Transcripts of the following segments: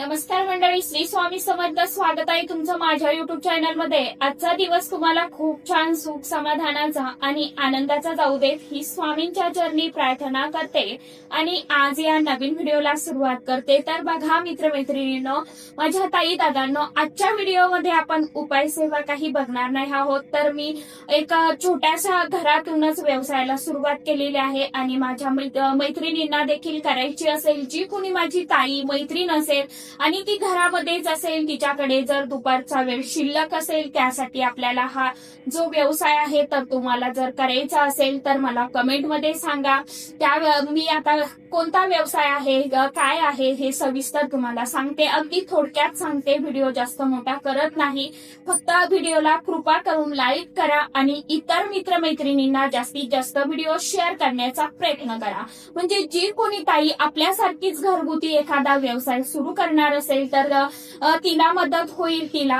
नमस्कार मंडळी श्री स्वामी समर्थ स्वागत आहे तुमचं माझ्या युट्यूब चॅनलमध्ये. आजचा दिवस तुम्हाला खूप छान सुख समाधानाचा आणि आनंदाचा जाऊ देत ही स्वामींच्या चरणी प्रार्थना करते. आणि आज या नवीन व्हिडिओला सुरुवात करते. तर बघा मित्रमैत्रिणींनो माझ्या ताई दादांनो आजच्या व्हिडिओमध्ये आपण उपाय सेवा काही बघणार नाही आहोत. तर मी एका छोट्याशा घरातूनच व्यवसायाला सुरुवात केलेली आहे आणि माझ्या मैत्रिणींना देखील करायची असेल जी कोणी माझी ताई मैत्रीण असेल आणि ती घरामध्येच असेल तिच्याकडे जर दुपारचा वेळ शिल्लक असेल त्यासाठी आपल्याला हा जो व्यवसाय आहे तर तुम्हाला जर करायचा असेल तर मला कमेंटमध्ये सांगा. त्या मी आता कोणता व्यवसाय आहे काय आहे हे सविस्तर तुम्हाला सांगते. अगदी थोडक्यात सांगते व्हिडिओ जास्त मोठा करत नाही. फक्त व्हिडिओला कृपा करून लाईक करा आणि इतर मित्रमैत्रिणींना जास्तीत जास्त व्हिडिओ शेअर करण्याचा प्रयत्न करा. म्हणजे जी कोणी ताई आपल्यासारखीच घरगुती एखादा व्यवसाय सुरू करणार असेल तर तिला मदत होईल तिला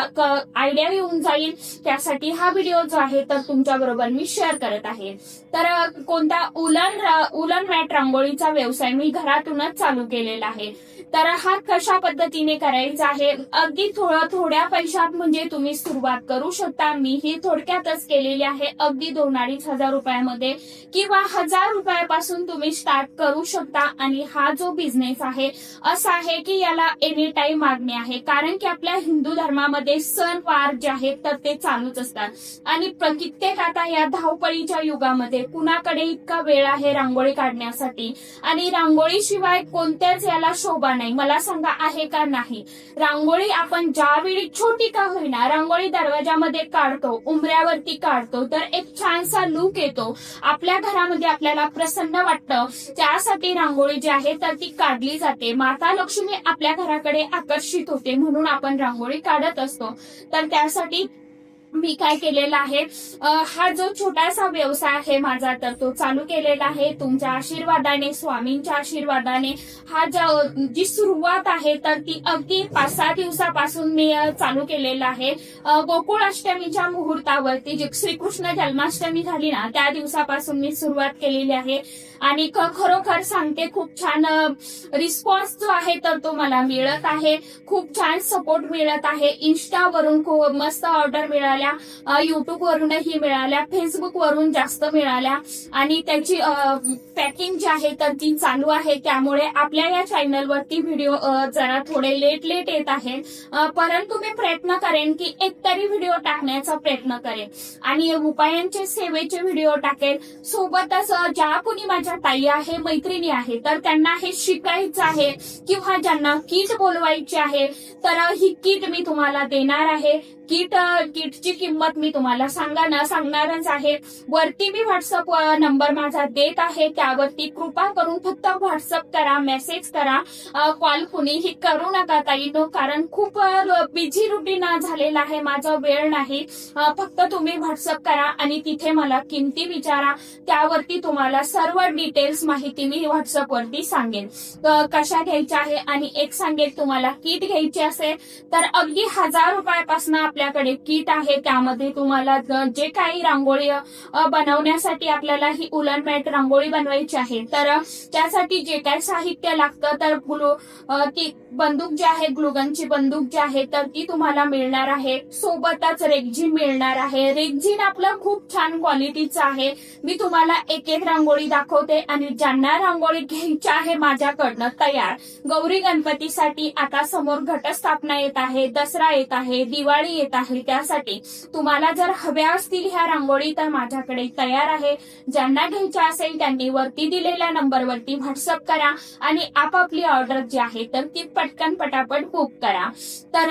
आयडिया येऊन जाईल. त्यासाठी हा व्हिडिओ जो आहे तर तुमच्या बरोबर मी शेअर करत आहे. तर कोणता उलन उलन मॅट रांगोळीचा व्यवसाय मी घरातूनच चालू केलेला आहे. तर हा कशा पद्धतीने करायचा आहे? अगदी थोडं थोड्या पैशात म्हणजे तुम्ही सुरुवात करू शकता. मी ही थोडक्यातच केलेली आहे. अगदी दोन अडीच हजार रुपयामध्ये किंवा हजार रुपयापासून तुम्ही स्टार्ट करू शकता. आणि हा जो बिझनेस आहे असा आहे की याला एनी टाइम मागणी आहे. कारण की आपल्या हिंदू धर्मामध्ये सण वार जे आहेत तर ते चालूच असतात. आणि कित्येक आता या धावपळीच्या युगामध्ये कुणाकडे इतका वेळ आहे रांगोळी काढण्यासाठी? आणि रांगोळीशिवाय कोणत्याच याला शोभा नाही. मला सांगा आहे का नाही? रांगोळी आपण ज्यावेळी छोटी का होईना रांगोळी दरवाजामध्ये काढतो उंबऱ्यावरती काढतो तर एक छानसा लुक येतो. आपल्या घरामध्ये आपल्याला प्रसन्न वाटतं. त्यासाठी रांगोळी जी आहे तर ती काढली जाते. माता लक्ष्मी आपल्या घराकडे आकर्षित होते म्हणून आपण रांगोळी काढत असतो. तर त्यासाठी मी काय केलेलं आहे? हा जो छोटासा व्यवसाय आहे माझा तर तो चालू केलेला आहे. तुमच्या आशीर्वादाने स्वामींच्या आशीर्वादाने. हा जी सुरुवात आहे तर ती अगदी पाच सहा दिवसापासून मी चालू केलेला आहे. गोकुळ अष्टमीच्या मुहूर्तावरती जी श्रीकृष्ण जन्माष्टमी झाली ना त्या दिवसापासून मी सुरुवात केलेली आहे. आणि खरोखर सांगते खूप छान रिस्पॉन्स जो आहे तर तो मला मिळत आहे. खूप छान सपोर्ट मिळत आहे. इन्स्टावरून खूप मस्त ऑर्डर मिळाली मिळाल्या. युट्यूब वरूनही मिळाल्या फेसबुक वरून जास्त मिळाल्या. आणि त्याची पॅकिंग जी आहे तर ती चालू आहे. त्यामुळे आपल्या या चॅनलवरती व्हिडिओ जरा थोडे लेट लेट येत आहे परंतु मी प्रयत्न करेन की एक तरी व्हिडिओ टाकण्याचा प्रयत्न करेन. आणि उपायांचे सेवेचे व्हिडिओ टाकेल सोबतच ज्या कोणी माझ्या ताई आहे मैत्रिणी आहे तर त्यांना हे शिकायचं आहे किंवा ज्यांना किट बोलवायची आहे तर ही किट मी तुम्हाला देणार आहे. किट किटची किंमत मी तुम्हाला सांगा सांगणारच आहे. वरती मी व्हॉट्सअप नंबर माझा देत आहे. त्यावरती कृपा करून फक्त व्हॉट्सअप करा मेसेज करा. कॉल कुणीही करू नका ताई नो कारण खूप बिझी रुटीन झालेला आहे. माझा वेळ नाही. फक्त तुम्ही व्हॉट्सअप करा आणि तिथे मला किमती विचारा. त्यावरती तुम्हाला सर्व डिटेल्स माहिती मी व्हॉट्सअप वरती सांगेन. कशा घ्यायच्या आहे आणि एक सांगेल तुम्हाला किट घ्यायची असेल तर अगदी हजार रुपयापासून आपल्याकडे किट आहे त्यामध्ये तुम्हाला जे काही रांगोळी बनवण्यासाठी आपल्याला ही उलन मॅट रांगोळी बनवायची आहे. तर त्यासाठी जे काही साहित्य लागतं तर ती बंदूक जी आहे ग्लुगनची बंदूक जी आहे तर ती तुम्हाला मिळणार आहे. सोबतच रेगझिन मिळणार आहे. रेगझिन आपलं खूप छान क्वालिटीचं आहे. मी तुम्हाला एक एक रांगोळी दाखवते आणि ज्यांना रांगोळी घ्यायची आहे माझ्याकडनं तयार. गौरी गणपतीसाठी आता समोर घटस्थापना येत आहे दसरा येत आहे दिवाळी येत आहे. त्यासाठी तुम्हाला जर हव्या असतील ह्या रांगोळी तर माझ्याकडे तयार आहे. ज्यांना घ्यायच्या असेल त्यांनी वरती दिलेल्या नंबरवरती व्हॉट्सअप करा आणि आपापली ऑर्डर जी आहे तर ती पट पटकन पटापट बुक करा. तर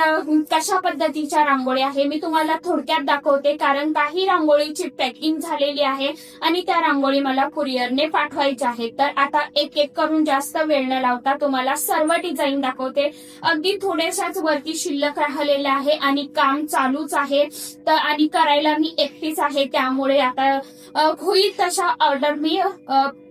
कशा पद्धतीच्या रांगोळी आहे मी तुम्हाला थोडक्यात दाखवते कारण काही रांगोळीची पॅकिंग झालेली आहे आणि त्या रांगोळी मला कुरिअरने पाठवायच्या आहेत. तर आता एक एक करून जास्त वेळ न लावता तुम्हाला सर्व डिझाईन दाखवते. अगदी थोड्याशाच वरती शिल्लक राहिलेल्या आहे आणि काम चालूच आहे. तर आणि करायला मी एकटीच आहे त्यामुळे आता होईल तशा ऑर्डर मी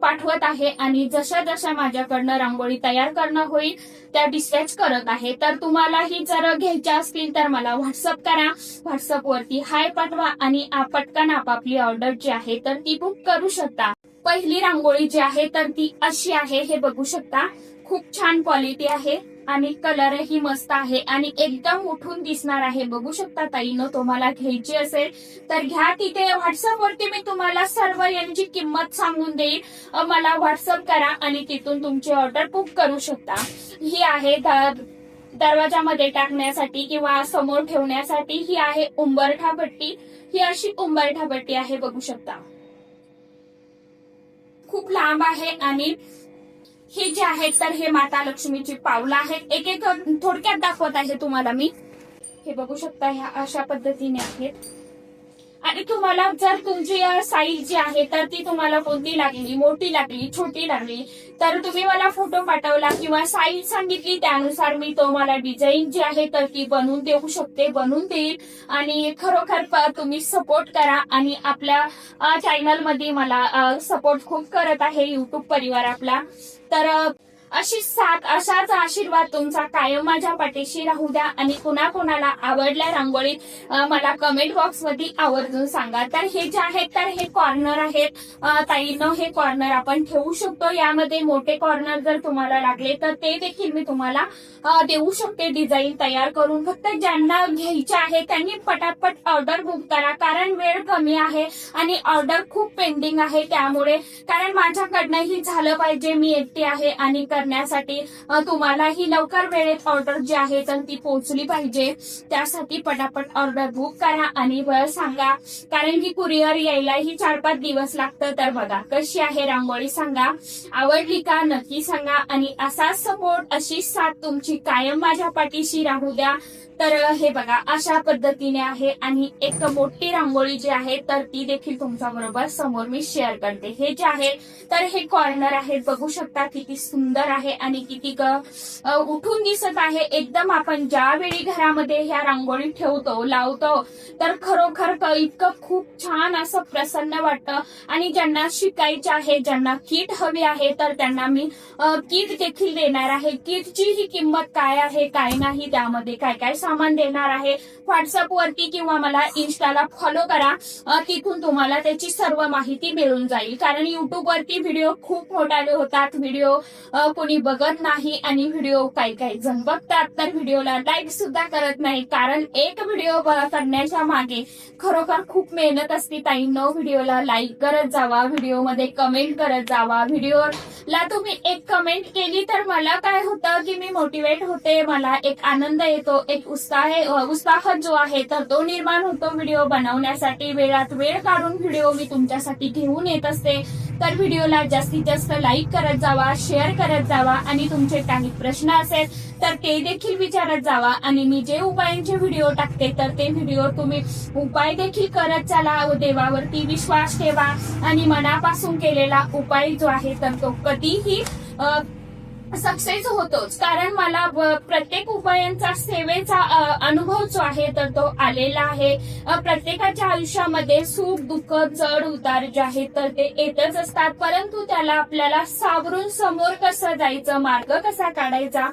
पाठवत आहे आणि जशा जशा माझ्याकडनं रांगोळी तयार करणं होईल त्या डिस्पॅच करत आहे. तर तुम्हालाही जर घ्यायच्या असतील तर मला व्हॉट्सअप करा. व्हॉट्सअप वरती हाय पाठवा आणि पटकन आपापली ऑर्डर जी आहे तर ती बुक करू शकता. पहिली रांगोळी जी आहे तर ती अशी आहे हे बघू शकता. खूप छान क्वालिटी आहे. आणि कलरही मस्त आहे आणि एकदम उठून दिसणार आहे. बघू शकता ताईनं तुम्हाला घ्यायची असेल तर घ्या तिथे. व्हॉट्सअपवरती मी तुम्हाला सर्व यांची किंमत सांगून देईल मला व्हॉट्सअप करा आणि तिथून तुमची ऑर्डर बुक करू शकता. ही आहे दरवाजामध्ये टाकण्यासाठी किंवा समोर ठेवण्यासाठी ही आहे उंबरठा पट्टी. ही अशी उंबरठा पट्टी आहे बघू शकता. खूप लांब आहे आणि ही जी आहेत तर हे माता लक्ष्मीची पावलं आहेत. एक एक थोडक्यात दाखवत आहे तुम्हाला मी. हे बघू शकता ह्या अशा पद्धतीने आहेत. आणि तुम्हाला जर तुमची साईज जी आहे तर ती तुम्हाला कोणती लागली? मोठी लागली छोटी लागली? तर तुम्ही मला फोटो पाठवला किंवा साईज सांगितली त्यानुसार मी तुम्हाला डिझाईन जी आहे तर ती बनवून देऊ शकते बनवून देईल. आणि खरोखर तुम्ही सपोर्ट करा आणि आपल्या चॅनलमध्ये मला सपोर्ट खूप करत आहे युट्यूब परिवार आपला. तर अशी साथ असाच आशीर्वाद तुमचा कायम माझ्या पाठीशी राहू द्या. आणि कुणा कुणाला आवडल्या रांगोळीत मला कमेंट बॉक्समध्ये आवर्जून सांगा. तर हे जे आहेत तर हे कॉर्नर आहेत. ताईनं हे कॉर्नर आपण ठेवू शकतो. यामध्ये मोठे कॉर्नर जर तुम्हाला लागले तर ते देखील मी तुम्हाला देऊ शकते. डिझाईन तयार करून फक्त ज्यांना घ्यायचे आहे त्यांनी पटापट ऑर्डर बुक करा. कारण वेळ कमी आहे आणि ऑर्डर खूप पेंडिंग आहे त्यामुळे कारण माझ्याकडनंही झालं पाहिजे. मी एकटी आहे आणि करण्यासाठी तुम्हाला तुम्हालाही लवकर वेळेत ऑर्डर जी आहे तर ती पोहोचली पाहिजे. त्यासाठी पटापट ऑर्डर बुक करा आणि वेळ सांगा. कारण की कुरिअर यायलाही चार पाच दिवस लागतं तर बघा कशी आहे रांगोळी सांगा. आवडली का नक्की सांगा. आणि असाच सपोर्ट अशी साथ तुमची कायम माझ्या पाठीशी राहू द्या. तर हे बघा अशा पद्धतीने आहे आणि एक मोठी रांगोळी जी आहे तर ती देखील तुमच्या बरोबर समोर मी शेअर करते. हे जे आहे तर हे कॉर्नर आहेत बघू शकता किती सुंदर आहे आणि किती उठून दिसत आहे. एकदम आपण ज्यावेळी घरामध्ये ह्या रांगोळी ठेवतो लावतो तर खरोखर इतकं खूप छान असं प्रसन्न वाटतं. आणि ज्यांना शिकायचे आहे ज्यांना किट हवी आहे तर त्यांना मी किट देखील देणार आहे. किटची ही किंमत काय आहे काय नाही त्यामध्ये काय काय सामान देणार आहे. व्हॉट्सअप वरती किंवा मला इन्स्टाला फॉलो करा. तिथून तुम्हाला त्याची सर्व माहिती मिळून जाईल. कारण युट्यूब वरती व्हिडिओ खूप मोठाले होतात. व्हिडिओ कोणी बघत नाही आणि व्हिडिओ काही काही जण बघतात. तर व्हिडिओला लाईक सुद्धा करत नाही. कारण एक व्हिडिओ करण्याच्या मागे खरोखर खूप मेहनत असते ताईंनो व्हिडिओला लाईक करत जावा. व्हिडिओमध्ये कमेंट करत जावा. व्हिडिओला तुम्ही एक कमेंट केली तर मला काय होतं की मी मोटिवेट होते. मला एक आनंद येतो. एक उत्साह उत्साह जो आहे तर तो निर्माण होतो व्हिडिओ बनवण्यासाठी. वेळात वेळ काढून व्हिडिओ मी तुमच्यासाठी घेऊन येत असते. तर व्हिडिओला जास्तीत जास्त लाईक करत जावा शेअर करत जावा आणि तुमचे काही प्रश्न असेल तर ते देखील विचारत जावा आणि मी जे उपायांचे व्हिडिओ टाकते तर ते व्हिडिओ तुम्ही उपाय देखील करत चला. देवावरती विश्वास ठेवा आणि मनापासून केलेला उपाय जो आहे तर तो कधीही सक्सेस होतोच. कारण मला प्रत्येक उपायांचा सेवेचा अनुभव जो आहे तर तो आलेला आहे. प्रत्येकाच्या आयुष्यामध्ये सुख दुःख चढ उतार जे आहेत तर ते येतच असतात. परंतु त्याला आपल्याला सावरून समोर कसं जायचं मार्ग कसा काढायचा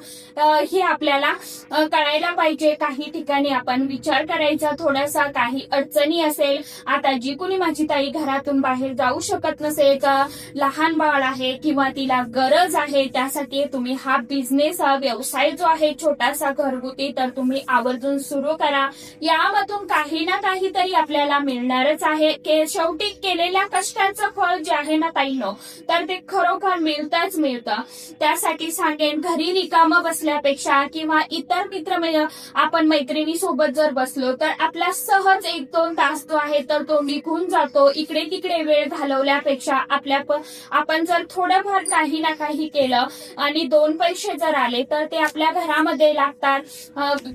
हे आपल्याला कळायला पाहिजे. काही ठिकाणी आपण विचार करायचा थोडासा काही अडचणी असेल आता जी कोणी माझी ताई घरातून बाहेर जाऊ शकत नसेल का लहान बाळ आहे किंवा तिला गरज आहे त्यासाठी तुम्ही हा बिझनेस हा व्यवसाय जो आहे छोटासा घरगुती तर तुम्ही आवर्जून सुरू करा. यामधून काही ना काहीतरी आपल्याला मिळणारच आहे. के- शेवटी केलेल्या कष्टाचं फळ जे आहे ना ताईनो तर ते खरोखर मिळतंच मिळतं. त्यासाठी सांगेन घरी रिकामं बसल्यापेक्षा किंवा इतर मित्र आपण मैत्रिणी सोबत जर बसलो तर आपला सहज एक दोन तास जो आहे तर तो निघून जातो. इकडे तिकडे वेळ घालवल्यापेक्षा आपल्या आपण जर थोडंफार काही ना काही केलं आणि दोन पैसे जर आले तर ते आपल्या घरामध्ये लागतात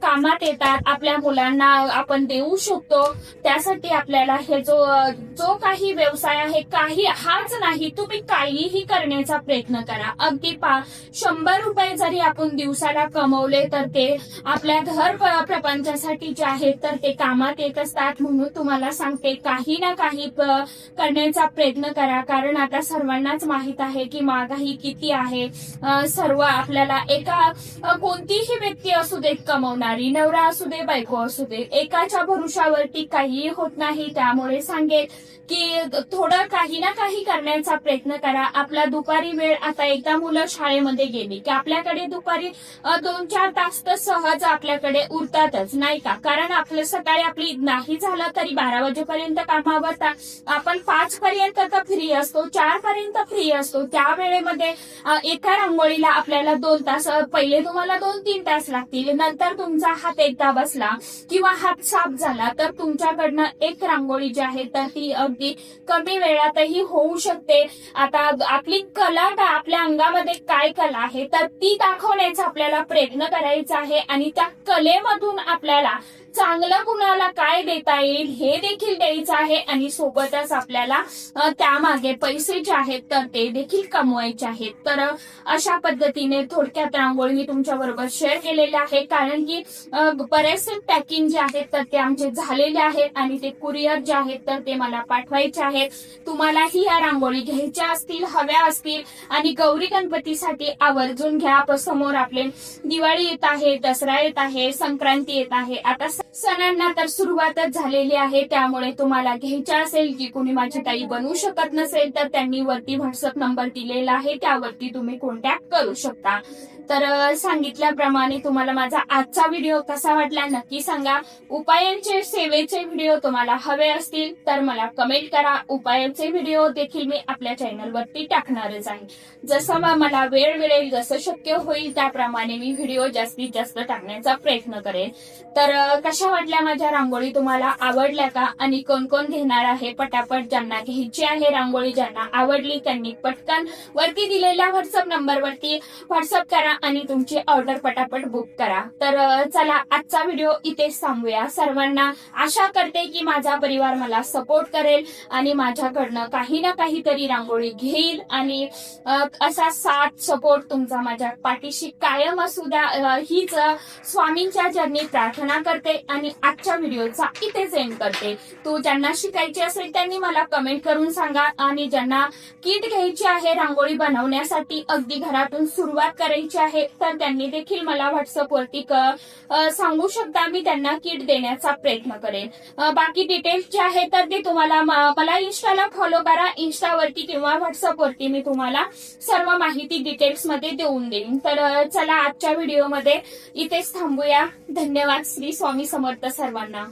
कामात येतात आपल्या मुलांना आपण देऊ शकतो. त्यासाठी आपल्याला हे जो जो काही व्यवसाय आहे काही हाच नाही तुम्ही काहीही करण्याचा प्रयत्न करा. अगदी पा शंभर रुपये जरी आपण दिवसाला कमवले तर ते आपल्या घर प्रपंचासाठी जे आहे तर ते कामात येत असतात म्हणून तुम्हाला सांगते काही ना काही करण्याचा प्रयत्न करा. कारण आता सर्वांनाच माहीत आहे की महागाई किती आहे. सर्व आपल्याला एका कोणतीही व्यक्ती असू दे कमवणारी नवरा असू दे बायको असू दे एकाच्या भरुशावरती काहीही होत नाही. त्यामुळे सांगेल की थोडं काही ना काही करण्याचा प्रयत्न करा. आपला दुपारी वेळ आता एकदा मुलं शाळेमध्ये गेली की आपल्याकडे दुपारी दोन चार तास तर सहज आपल्याकडे उरतातच नाही का? कारण आपलं सकाळी आपली नाही झालं तरी बारा वाजेपर्यंत कामावर आपण पाच पर्यंत तर फ्री असतो चार पर्यंत फ्री असतो. त्या वेळेमध्ये एका रांगोळी रांगोळीला आपल्याला दोन तास पहिले तुम्हाला दोन तीन तास लागतील. नंतर तुमचा हात एकदा बसला किंवा हात साफ झाला तर तुमच्याकडनं एक रांगोळी जी आहे तर ती अगदी कमी वेळातही होऊ शकते. आता आपली कला का आपल्या अंगामध्ये काय कला आहे तर ती दाखवण्याचा आपल्याला प्रयत्न करायचा आहे आणि त्या कलेमधून आपल्याला चांगलं कुणाला काय देता येईल हे देखील द्यायचं आहे आणि सोबतच आपल्याला त्यामागे पैसे जे आहेत तर ते देखील कमवायचे आहेत. तर अशा पद्धतीने थोडक्यात रांगोळी मी तुमच्या बरोबर शेअर केलेली आहे. कारण की बरेचसे पॅकिंग जे आहेत तर ते आमचे झालेले आहेत आणि ते कुरिअर जे आहेत तर ते मला पाठवायचे आहेत. तुम्हालाही या रांगोळी घ्यायच्या असतील हव्या असतील आणि गौरी गणपतीसाठी आवर्जून घ्या. समोर आपले दिवाळी येत आहे दसरा येत आहे संक्रांती येत आहे. आता सणांना तर सुरुवातच झालेली आहे. त्यामुळे तुम्हाला घ्यायच्या असेल की कुणी माझी ताई बनवू शकत नसेल तर त्यांनी वरती व्हॉट्सअप नंबर दिलेला आहे. त्यावरती तुम्ही कॉन्टॅक्ट करू शकता. तर सांगितल्याप्रमाणे तुम्हाला माझा आजचा व्हिडिओ कसा वाटला नक्की सांगा. उपायांचे सेवेचे व्हिडिओ तुम्हाला हवे असतील तर मला कमेंट करा. उपायांचे व्हिडिओ देखील मी आपल्या चॅनलवरती टाकणारच आहे. जसं मला वेळ मिळेल जसं शक्य होईल त्याप्रमाणे मी व्हिडिओ जास्तीत जास्त टाकण्याचा प्रयत्न करेन. तर कशा वाटल्या माझ्या रांगोळी? तुम्हाला आवडल्या का? आणि कोण कोण घेणार आहे? पटापट ज्यांना घ्यायची आहे रांगोळी ज्यांना आवडली त्यांनी पटकन वरती दिलेल्या व्हॉट्सअप नंबरवरती व्हॉट्सअप करा. आणि तुमची ऑर्डर पटापट बुक करा. तर चला आजचा व्हिडिओ इथेच थांबूया. सर्वांना आशा करते की माझा परिवार मला सपोर्ट करेल आणि माझ्याकडनं काही ना काहीतरी रांगोळी घेईल आणि असा साथ सपोर्ट तुमचा माझ्या पाठीशी कायम असू द्या. हीच स्वामींच्या चरणी प्रार्थना करते आणि आजच्या व्हिडिओचा इथेच एंड करते. तो ज्यांना शिकायची असेल त्यांनी मला कमेंट करून सांगा आणि ज्यांना किट घ्यायची आहे रांगोळी बनवण्यासाठी अगदी घरातून सुरुवात करायची आहेत तर त्यांनी देखील मला व्हॉट्सअप वरती सांगू शकता मी त्यांना किट देण्याचा प्रयत्न करेन. बाकी डिटेल्स जे आहेत तर ते तुम्हाला मला इन्स्टाला फॉलो करा. इन्स्टावरती किंवा व्हॉट्सअपवरती मी तुम्हाला सर्व माहिती डिटेल्समध्ये देऊन देईन. तर चला आजच्या व्हिडिओमध्ये इथेच थांबूया. धन्यवाद श्री स्वामी समर्थ सर्वांना.